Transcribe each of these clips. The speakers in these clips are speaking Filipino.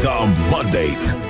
The Mandate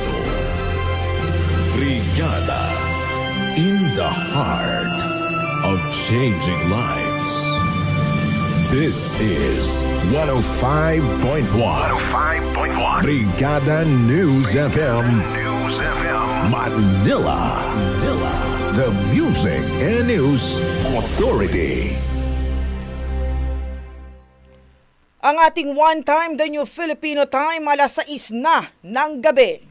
Brigada in the heart of changing lives. This is 105.1 105.1 Brigada News FM News FM Manila. Manila. The Music and News Authority. Ang ating one time, the new Filipino time, alas 6 na ng gabi.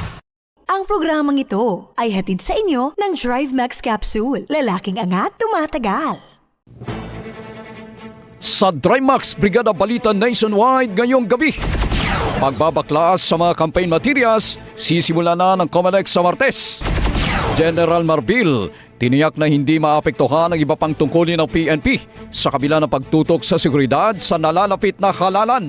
Ang programang ito ay hatid sa inyo ng Drive Max Capsule. Lalaking angat, tumatagal. Sa Drymax Brigada Balita Nationwide ngayong gabi. Pagbabaklas sa mga campaign materials, sisimula na ng Comelec sa Martes. General Marbil, tiniyak na hindi maapektuhan ang iba pang tungkulin ng PNP sa kabila ng pagtutok sa seguridad sa nalalapit na halalan.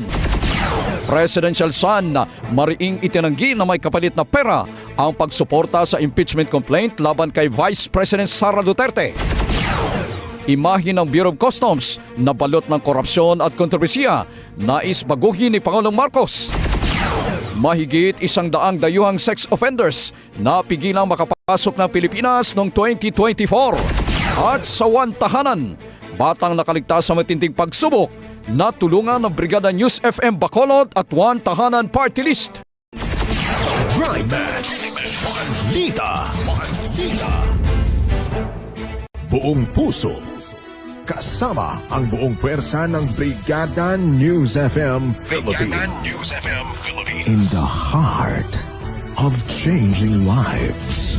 Presidential son, mariing itinanggi na may kapalit na pera ang pagsuporta sa impeachment complaint laban kay Vice President Sara Duterte. Imahe ng Bureau of Customs na balot ng korupsyon at kontrobersiya nais baguhin ni Pangulong Marcos. Mahigit isang daang dayuhang sex offenders na pigilang makapasok ng Pilipinas noong 2024. At sa one tahanan, batang nakaligtas sa matinding pagsubok na tulungan ng Brigada News FM Bacolod at one tahanan party list. Drive Max Buong puso Kasama ang buong pwersa ng Brigada News FM Philippines. In the heart of changing lives.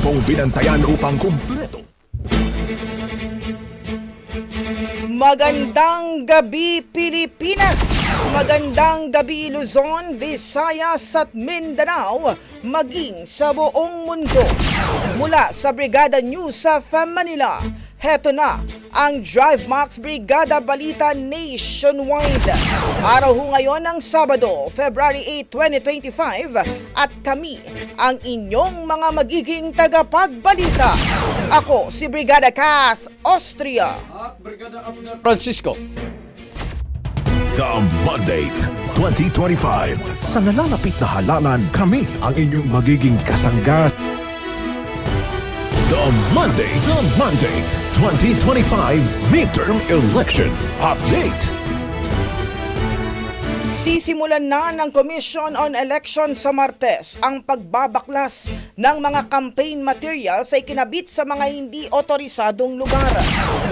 Mong binantayan upang kumpleto. Magandang gabi Pilipinas! Magandang gabi Luzon, Visayas at Mindanao, maging sa buong mundo. Mula sa Brigada News sa Manila, heto na ang Drive Max Brigada Balita Nationwide. Araw ho ngayon ng Sabado, February 8, 2025 at kami ang inyong mga magiging tagapagbalita. Ako si Brigada Kath Austria. At Brigada Abner Francisco. The Mandate 2025. Sa nalalapit na halalan, kami ang inyong magiging kasangga. The Mandate. The Mandate 2025 Midterm Election Update. Sisimulan na ng Commission on Election sa Martes ang pagbabaklas ng mga campaign materials sa ikinabit sa mga hindi otorisadong lugar.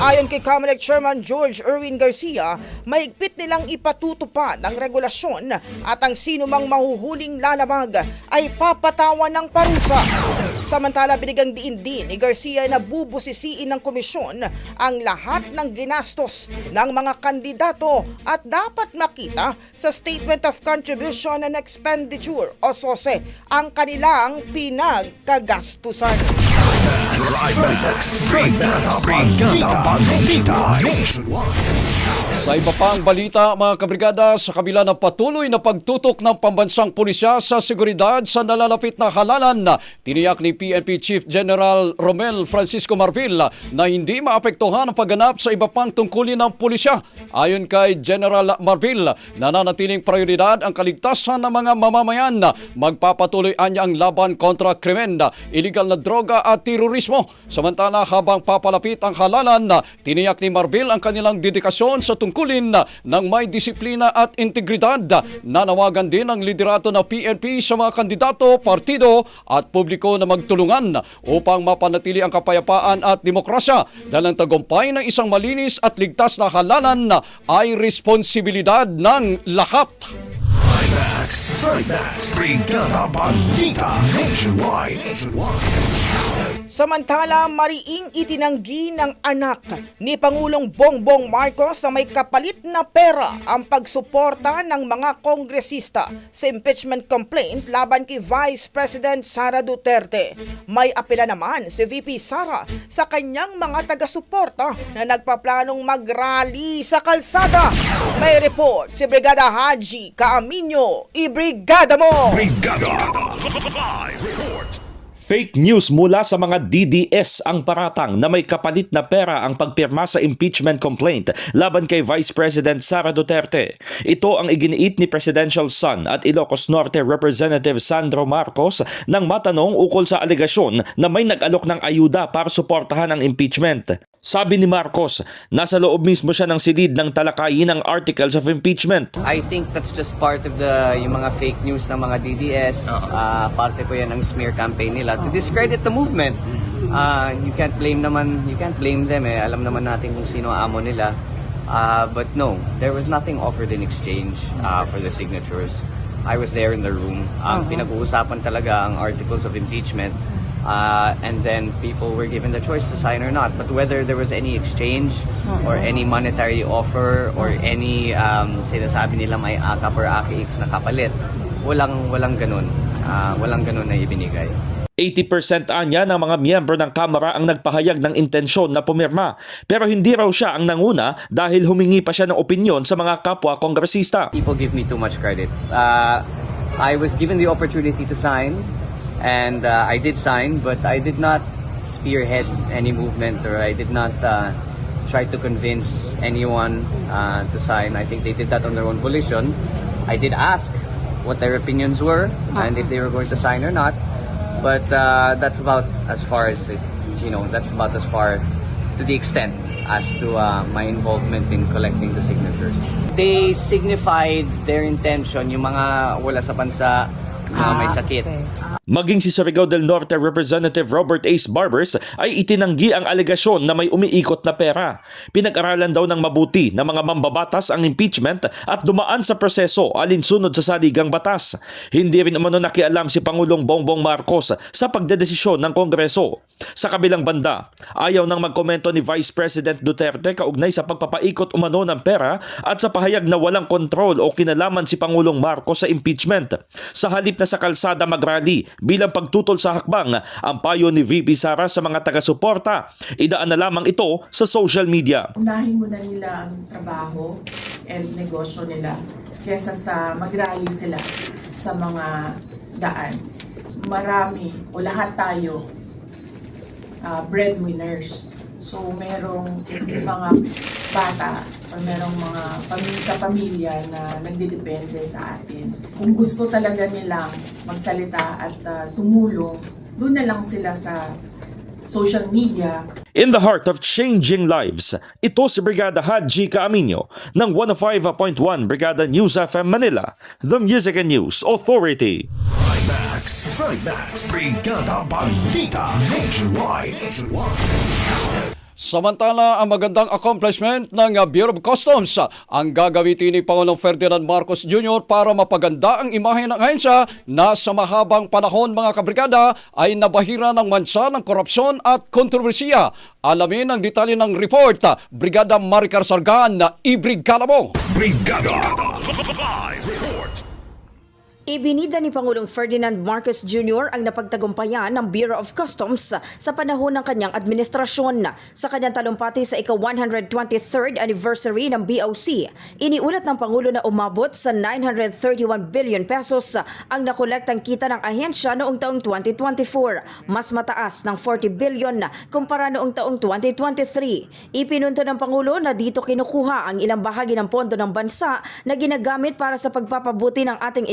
Ayon kay Comelec Chairman George Erwin Garcia, mahigpit nilang ipatutupad ang regulasyon at ang sinumang mahuhuling lalabag ay papatawan ng parusa. Samantala, binigang diin din ni Garcia na bubusisiin ng komisyon ang lahat ng ginastos ng mga kandidato at dapat makita sa Statement of Contribution and Expenditure o SOSE ang kanilang pinagkagastusan. Brigada Brigada Balita Nationwide. Sa iba pang balita, mga kabrigada, sa kabila ng patuloy na pagtutok ng pambansang pulisya sa seguridad sa nalalapit na halalan, tiniyak ni PNP Chief General Romel Francisco Marfil na hindi maapektuhan ang pagganap sa iba pang tungkulin ng pulisya. Ayon kay General Marfil, nananatiling prioridad ang kaligtasan ng mga mamamayan. Magpapatuloy anya ang laban kontra krimen, illegal na droga at terorismo. Samantala, habang papalapit ang halalan, tiniyak ni Marfil ang kanilang dedikasyon sa tungkulin ng may disiplina at integridad. Nanawagan din ang liderato ng PNP sa mga kandidato, partido at publiko na magtulungan upang mapanatili ang kapayapaan at demokrasya dahil ang tagumpay ng isang malinis at ligtas na halalan ay responsibilidad ng lahat. Trimax. Trimax. Brigada Balita Nationwide. Samantala, mariing itinanggi ng anak ni Pangulong Bongbong Marcos na may kapalit na pera ang pagsuporta ng mga kongresista sa impeachment complaint laban kay Vice President Sara Duterte. May apela naman si VP Sara sa kanyang mga taga-suporta na nagpaplanong mag-rally sa kalsada. May report si Brigada Haji Kaaminyo. Ibrigada mo! Brigada. Live report. Fake news mula sa mga DDS ang paratang na may kapalit na pera ang pagpirma sa impeachment complaint laban kay Vice President Sara Duterte. Ito ang iginiit ni Presidential Son at Ilocos Norte Representative Sandro Marcos nang matanong ukol sa alegasyon na may nag-alok ng ayuda para suportahan ang impeachment. Sabi ni Marcos, nasa loob mismo siya ng silid ng talakayin ng articles of impeachment. I think that's just part of the yung mga fake news ng mga DDS. Ah, parte po yan ng smear campaign nila to discredit the movement. Ah, you can't blame naman, you can't blame them eh. Alam naman natin kung sino ang amo nila. Ah, but no, there was nothing offered in exchange ah, for the signatures. I was there in the room. Ang pinag-uusapan talaga ang articles of impeachment. Uh, and then people were given the choice to sign or not. But whether there was any exchange or any monetary offer or any um, sinasabi nila may akap or AKX na kapalit, walang walang ganun. Ah, walang ganun na ibinigay. 80% anya ng mga miyembro ng Kamara ang nagpahayag ng intensyon na pumirma. Pero hindi raw siya ang nanguna dahil humingi pa siya ng opinyon sa mga kapwa kongresista. People give me too much credit. Uh, I was given the opportunity to sign, and uh, I did sign, but I did not spearhead any movement or I did not uh, try to convince anyone uh, to sign. I think they did that on their own volition. I did ask what their opinions were and if they were going to sign or not, but uh, that's about as far as it, you know. That's about as far to the extent as to uh, my involvement in collecting the signatures. They signified their intention, yung mga wala sa bansa, mga may sakit. Maging si Surigao del Norte Representative Robert Ace Barbers ay itinanggi ang alegasyon na may umiikot na pera. Pinag-aralan daw ng mabuti ng mga mambabatas ang impeachment at dumaan sa proseso alinsunod sa saligang batas. Hindi rin umano nakialam si Pangulong Bongbong Marcos sa pagdedesisyon ng Kongreso. Sa kabilang banda, ayaw nang magkomento ni Vice President Duterte kaugnay sa pagpapaikot umano ng pera at sa pahayag na walang kontrol o kinalaman si Pangulong Marcos sa impeachment. Sa halip na sa kalsada magrally bilang pagtutol sa hakbang ang payo ni VP Sara sa mga taga-suporta. Idaan na lamang ito sa social media. unahin muna nila ang trabaho and negosyo nila kesa sa mag-rally sila sa mga daan. Marami o lahat tayo ah, breadwinners. So merong mga bata o merong mga pamilya sa pamilya na nagdidepende sa atin. Kung gusto talaga nilang magsalita at ah, tumulong, doon na lang sila sa social media In the heart of changing lives, ito si Brigada Haji Caaminio ng 105.1 Brigada News FM Manila, the Music and News Authority. Max, Max, Brigada Balita Nationwide. Samantala, ang magandang accomplishment ng uh, Bureau of Customs uh, ang gagamitin ni Pangulong Ferdinand Marcos Jr. para mapaganda ang imahe ng ahensya na sa mahabang panahon mga kabrigada ay nabahira ng mansa ng korupsyon at kontrobersiya. Alamin ang detalye ng report, uh, Brigada Maricar Sargan na Ibrig Calamo. Brigada Live Report. Ibinida ni Pangulong Ferdinand Marcos Jr. ang napagtagumpayan ng Bureau of Customs sa panahon ng kanyang administrasyon. Sa kanyang talumpati sa ika-123rd anniversary ng BOC, iniulat ng Pangulo na umabot sa 931 billion pesos ang nakolektang kita ng ahensya noong taong 2024, mas mataas ng 40 billion kumpara noong taong 2023. Ipinunto ng Pangulo na dito kinukuha ang ilang bahagi ng pondo ng bansa na ginagamit para sa pagpapabuti ng ating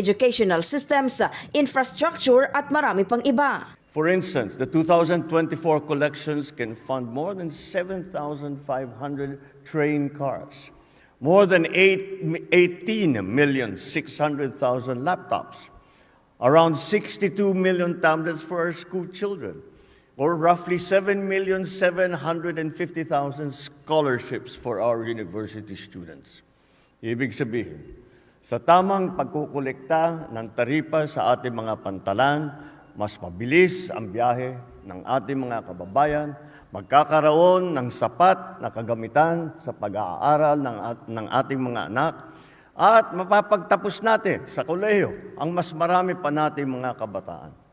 educational systems, infrastructure at marami pang iba. For instance, the 2024 collections can fund more than 7,500 train cars, more than 8, 18 million 600,000 laptops, around 62 million tablets for our school children, or roughly 7,750,000 scholarships for our university students. Ibig sabihin, sa tamang pagkukolekta ng taripa sa ating mga pantalan, mas mabilis ang biyahe ng ating mga kababayan, magkakaroon ng sapat na kagamitan sa pag-aaral ng, at- ng ating mga anak, at mapapagtapos natin sa kolehiyo ang mas marami pa nating mga kabataan.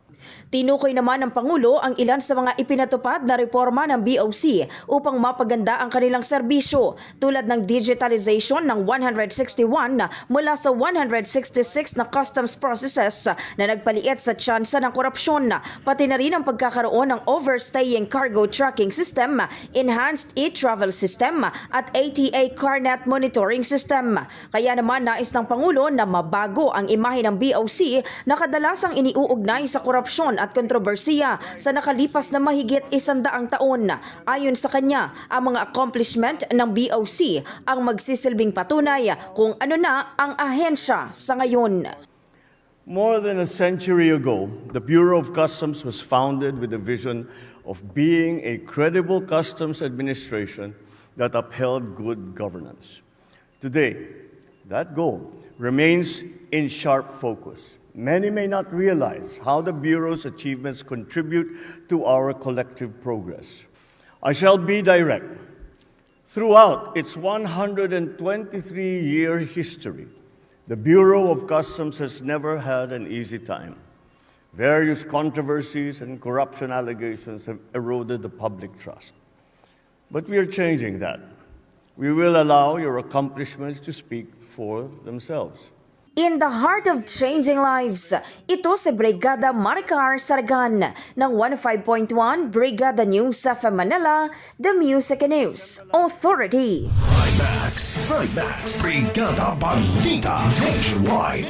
Tinukoy naman ng Pangulo ang ilan sa mga ipinatupad na reforma ng BOC upang mapaganda ang kanilang serbisyo tulad ng digitalization ng 161 mula sa 166 na customs processes na nagpaliit sa tsansa ng korupsyon, pati na rin ang pagkakaroon ng overstaying cargo tracking system, enhanced e-travel system at ATA CarNet monitoring system. Kaya naman nais ng Pangulo na mabago ang imahe ng BOC na kadalasang iniuugnay sa korupsyon at kontrobersiya sa nakalipas na mahigit isandaang taon. Ayon sa kanya, ang mga accomplishment ng BOC ang magsisilbing patunay kung ano na ang ahensya sa ngayon. More than a century ago, the Bureau of Customs was founded with the vision of being a credible customs administration that upheld good governance. Today, that goal remains in sharp focus. Many may not realize how the Bureau's achievements contribute to our collective progress. I shall be direct. Throughout its 123 year history, the Bureau of Customs has never had an easy time. Various controversies and corruption allegations have eroded the public trust. But we are changing that. We will allow your accomplishments to speak for themselves. In the heart of changing lives, ito si Brigada Maricar Sargan ng 105.1 Brigada News of Manila, The Music News Authority. Max, Max, Brigada Balita Nationwide.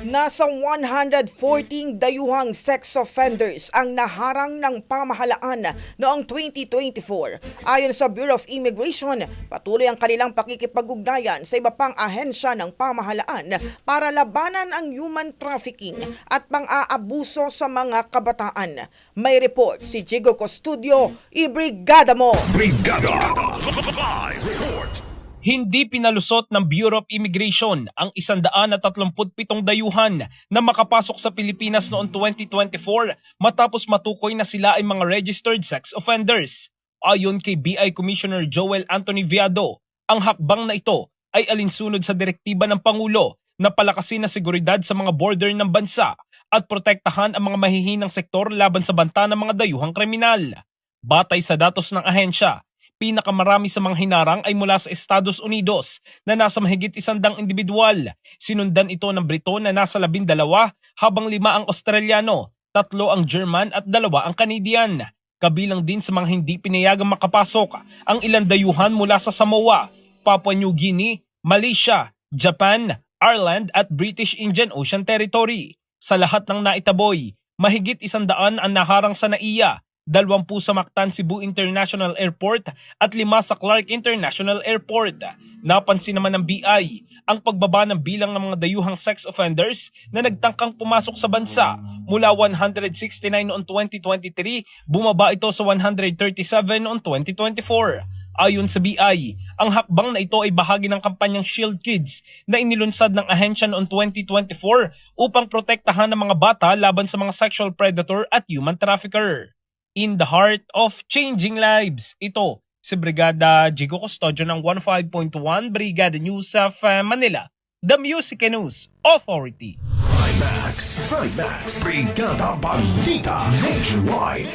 Nasa 114 dayuhang sex offenders ang naharang ng pamahalaan noong 2024. Ayon sa Bureau of Immigration, patuloy ang kanilang pakikipag-ugnayan sa iba pang ahensya ng pamahalaan para labanan ang human trafficking at pang-aabuso sa mga kabataan. May report si Jigo Custodio, ibrigada mo! Brigada! Live report! Hindi pinalusot ng Bureau of Immigration ang 137 dayuhan na makapasok sa Pilipinas noong 2024 matapos matukoy na sila ay mga registered sex offenders. Ayon kay BI Commissioner Joel Anthony Viado, ang hakbang na ito ay alinsunod sa direktiba ng Pangulo na palakasin ang seguridad sa mga border ng bansa at protektahan ang mga mahihinang sektor laban sa banta ng mga dayuhang kriminal. Batay sa datos ng ahensya, pinakamarami sa mga hinarang ay mula sa Estados Unidos na nasa mahigit isandang individual. Sinundan ito ng Briton na nasa labindalawa habang lima ang Australiano, tatlo ang German at dalawa ang Canadian. Kabilang din sa mga hindi pinayagang makapasok ang ilang dayuhan mula sa Samoa, Papua New Guinea, Malaysia, Japan, Ireland at British Indian Ocean Territory. Sa lahat ng naitaboy, mahigit isandaan ang naharang sa NAIA, dalawampu sa Mactan Cebu International Airport at lima sa Clark International Airport. Napansin naman ng BI ang pagbaba ng bilang ng mga dayuhang sex offenders na nagtangkang pumasok sa bansa mula 169 noong 2023, bumaba ito sa 137 noong 2024. Ayon sa BI, ang hakbang na ito ay bahagi ng kampanyang Shield Kids na inilunsad ng ahensya noong 2024 upang protektahan ang mga bata laban sa mga sexual predator at human trafficker. In the heart of changing lives, ito si Brigada Jigo Custodio ng 15.1 Brigada News of uh, Manila, the Music News Authority. Max, Max, Brigada Balita Nationwide.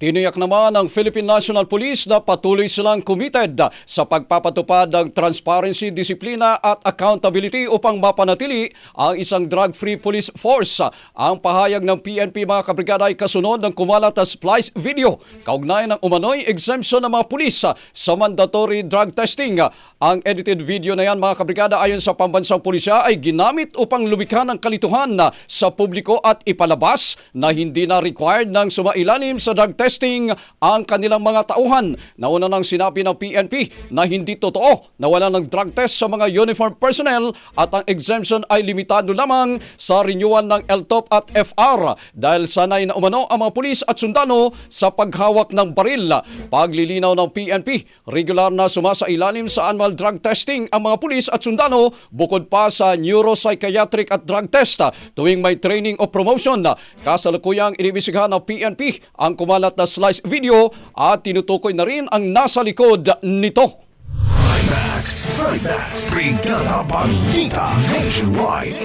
Tiniyak naman ng Philippine National Police na patuloy silang committed sa pagpapatupad ng transparency, disiplina at accountability upang mapanatili ang isang drug-free police force. Ang pahayag ng PNP mga kabrigada ay kasunod ng kumalat na splice video kaugnay ng umano'y exemption ng mga pulis sa mandatory drug testing. Ang edited video na yan mga kabrigada ayon sa pambansang pulisya ay ginamit upang lumikha ng kalituhan sa publiko at ipalabas na hindi na required ng sumailalim sa drug testing ang kanilang mga tauhan. Nauna nang sinabi ng PNP na hindi totoo na wala ng drug test sa mga uniform personnel at ang exemption ay limitado lamang sa renewal ng LTOP at FR dahil sanay na umano ang mga pulis at sundalo sa paghawak ng baril. Paglilinaw ng PNP, regular na sumasailalim sa annual drug testing ang mga pulis at sundalo bukod pa sa neuropsychiatric at drug test tuwing may training o promotion. Kasalukuyang inibisigahan ng PNP ang kumalat na slice video at tinutukoy na rin ang nasa likod nito. Max, Max, Brigada Balita Nationwide.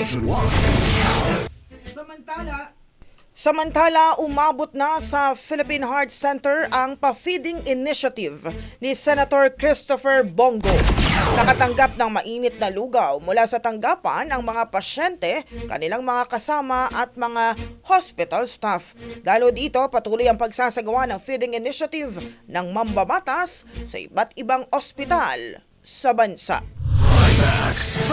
Samantala, Samantala, umabot na sa Philippine Heart Center ang pa-feeding initiative ni Senator Christopher Bongo. Nakatanggap ng mainit na lugaw mula sa tanggapan ang mga pasyente, kanilang mga kasama at mga hospital staff. Lalo dito, patuloy ang pagsasagawa ng feeding initiative ng mambabatas sa iba't ibang ospital sa bansa. Max,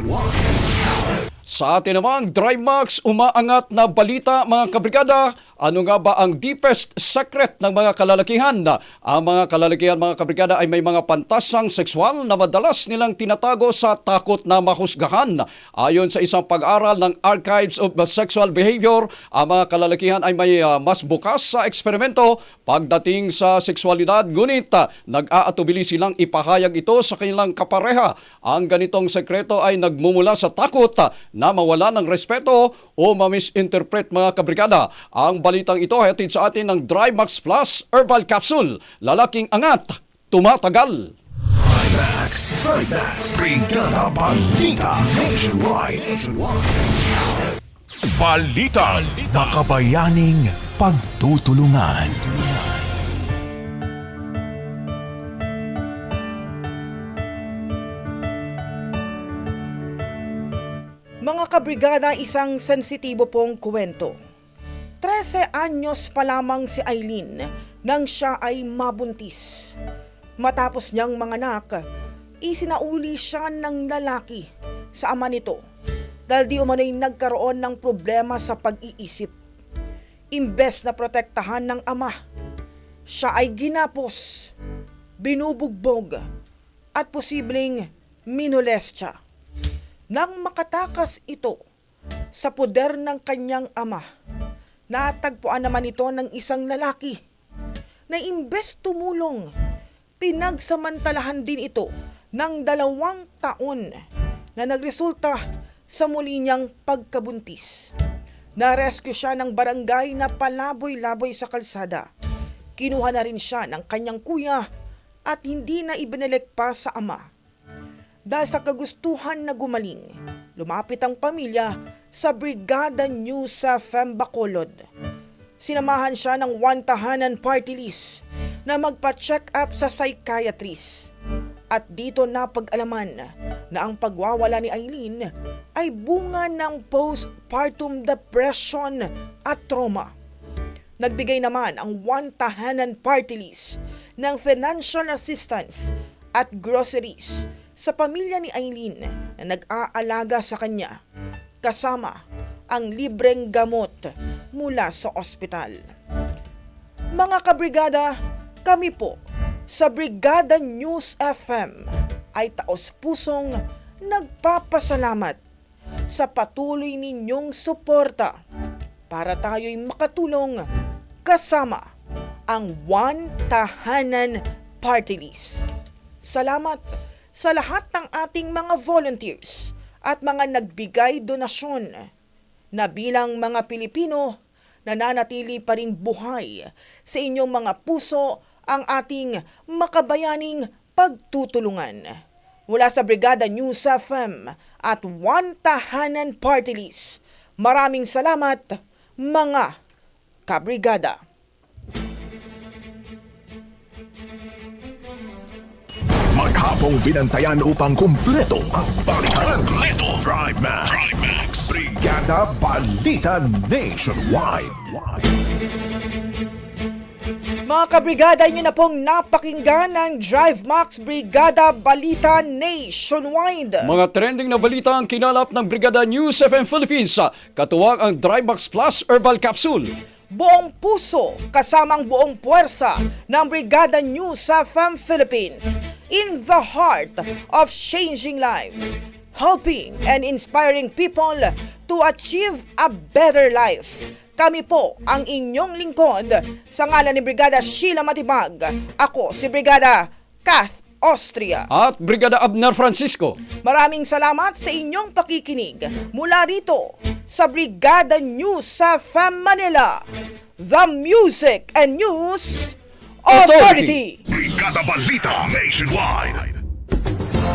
Max. Sa atin namang Drymax, umaangat na balita mga kabrigada. Ano nga ba ang deepest secret ng mga kalalakihan? Ang mga kalalakihan mga kabrigada ay may mga pantasang sexual na madalas nilang tinatago sa takot na mahusgahan. Ayon sa isang pag-aral ng Archives of Sexual Behavior, ang mga kalalakihan ay may ah, mas bukas sa eksperimento pagdating sa sexualidad ngunit ah, nag-aatubili silang ipahayag ito sa kanilang kapareha. Ang ganitong sekreto ay nagmumula sa takot ah, na mawala ng respeto o mamisinterpret mga kabrigada. Ang balitang ito hatid sa atin ng Drymax Plus Herbal Capsule. Lalaking angat, tumatagal. Max, Max, Brigada Balita Nationwide. Balita, makabayaning pagtutulungan. Kabrigada, isang sensitibo pong kwento. 13 anyos pa lamang si Eileen nang siya ay mabuntis. Matapos niyang manganak, isinauli siya ng lalaki sa ama nito dahil di umano'y nagkaroon ng problema sa pag-iisip. Imbes na protektahan ng ama, siya ay ginapos, binubugbog, at posibleng minolestya. Nang makatakas ito sa poder ng kanyang ama, natagpuan naman ito ng isang lalaki na imbes tumulong, pinagsamantalahan din ito ng dalawang taon na nagresulta sa muli niyang pagkabuntis. Narescue siya ng barangay na palaboy-laboy sa kalsada. Kinuha na rin siya ng kanyang kuya at hindi na ibinalik pa sa ama. Dahil sa kagustuhan na gumaling, lumapit ang pamilya sa Brigada News sa Bacolod. Sinamahan siya ng one tahanan party list na magpa-check up sa psychiatrist. At dito napag-alaman na ang pagwawala ni Eileen ay bunga ng postpartum depression at trauma. Nagbigay naman ang one tahanan party list ng financial assistance at groceries sa pamilya ni Eileen na nag-aalaga sa kanya kasama ang libreng gamot mula sa ospital. Mga kabrigada, kami po sa Brigada News FM ay taos-pusong nagpapasalamat sa patuloy ninyong suporta para tayo'y makatulong kasama ang One Tahanan Party List. Salamat sa lahat ng ating mga volunteers at mga nagbigay donasyon na bilang mga Pilipino nananatili pa rin buhay sa inyong mga puso ang ating makabayaning pagtutulungan. Mula sa Brigada News FM at One Tahanan Party List, maraming salamat mga kabrigada. Maghapong binantayan upang kumpleto ang balitan. Kumpleto. Drive Max. Brigada Balita Nationwide. Mga kabrigada nyo na pong napakinggan ng Drive Max Brigada Balita Nationwide. Mga trending na balita ang kinalap ng Brigada News FM Philippines. Katuwang ang Drybox Plus Herbal Capsule. buong puso kasamang buong puwersa ng Brigada News sa FAM Philippines in the heart of changing lives, helping and inspiring people to achieve a better life. Kami po ang inyong lingkod sa ngalan ni Brigada Sheila Matibag. Ako si Brigada Kath Austria. At Brigada Abner Francisco. Maraming salamat sa inyong pakikinig mula rito sa Brigada News sa FAM Manila, The Music and News Authority. Brigada Balita Nationwide.